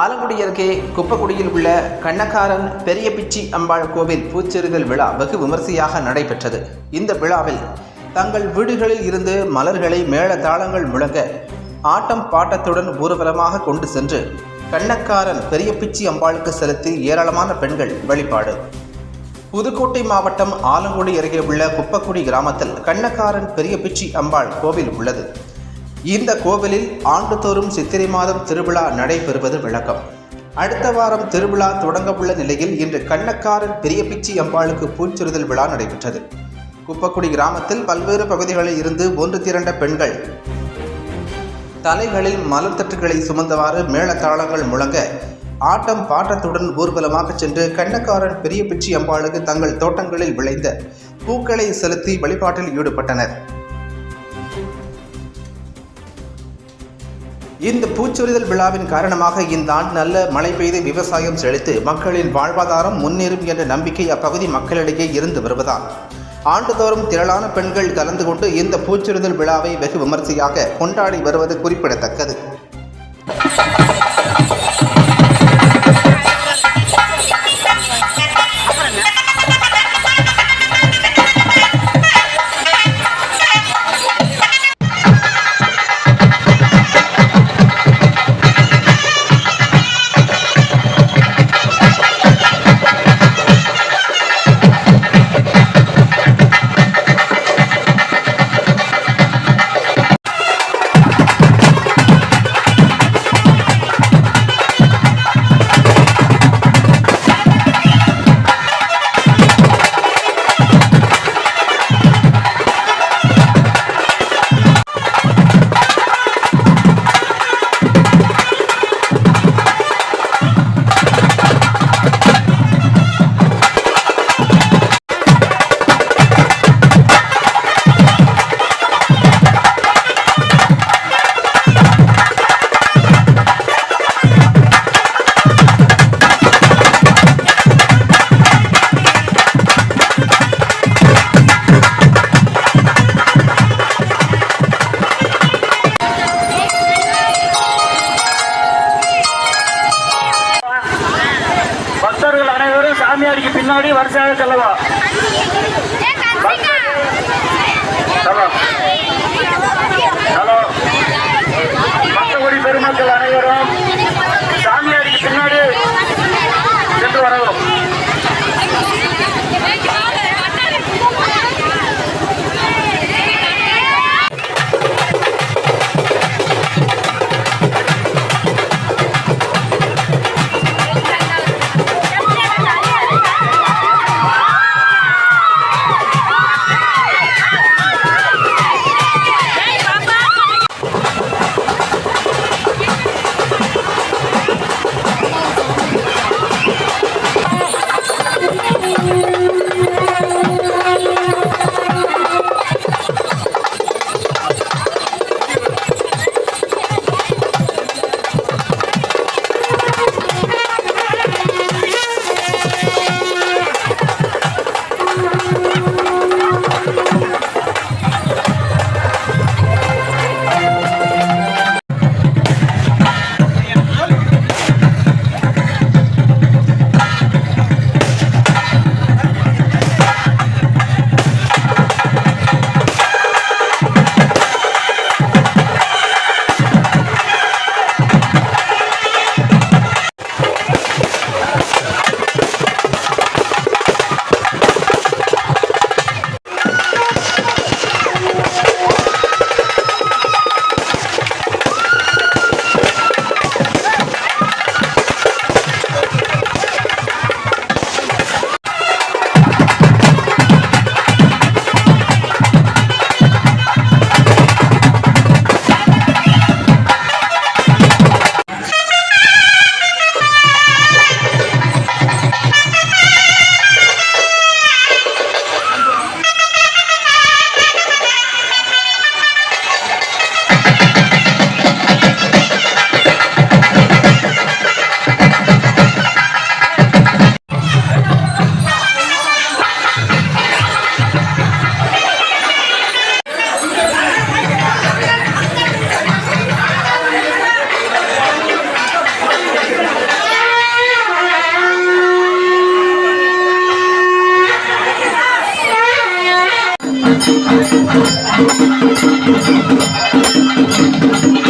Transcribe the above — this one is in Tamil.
ஆலங்குடி அருகே குப்பக்குடியில் உள்ள கண்ணக்காரன் பெரிய பிச்சி அம்பாள் கோவில் பூச்செறிதல் விழா வெகு விமர்சையாக நடைபெற்றது. இந்த விழாவில் தங்கள் வீடுகளில் இருந்து மலர்களை மேள தாளங்கள் முழங்க ஆட்டம் பாட்டத்துடன் ஊர்வலமாக கொண்டு சென்று கண்ணக்காரன் பெரிய பிச்சி அம்பாளுக்கு செலுத்தி ஏராளமான பெண்கள் வழிபாடு. புதுக்கோட்டை மாவட்டம் ஆலங்குடி அருகே உள்ள குப்பக்குடி கிராமத்தில் கண்ணக்காரன் பெரிய பிச்சி அம்பாள் கோவில் உள்ளது. இந்த கோவிலில் ஆண்டுதோறும் சித்திரை மாதம் திருவிழா நடைபெறுவது விளக்கம். அடுத்த வாரம் திருவிழா தொடங்க உள்ள நிலையில் இன்று கண்ணக்காரன் பெரிய பிச்சி அம்பாளுக்கு பூச்சொரிதல் விழா நடைபெற்றது. குப்பக்குடி கிராமத்தில் பல்வேறு பகுதிகளில் இருந்து ஒன்று திரண்ட பெண்கள். தலைகளில் மலர் தட்டுகளை சுமந்தவாறு மேளதாளங்கள் முழங்க ஆட்டம் பாட்டத்துடன் ஊர்வலமாக சென்று கண்ணக்காரன் பெரிய பிச்சி அம்பாளுக்கு தங்கள் தோட்டங்களில் விளைந்த பூக்களை செலுத்தி வழிபாட்டில் ஈடுபட்டனர். இந்த பூச்சொரிதல் விழாவின் காரணமாக இந்த ஆண்டு நல்ல மழை பெய்து விவசாயம் செழித்து மக்களின் வாழ்வாதாரம் முன்னேறும் என்ற நம்பிக்கை அப்பகுதி மக்களிடையே இருந்து வருவதால் ஆண்டுதோறும் திரளான பெண்கள் கலந்து கொண்டு இந்த பூச்சொரிதல் விழாவை வெகு விமர்சையாக கொண்டாடி வருவது குறிப்பிடத்தக்கது. சாமியாருக்கு பின்னாடி வரிசையாக செல்லவா. Thank you.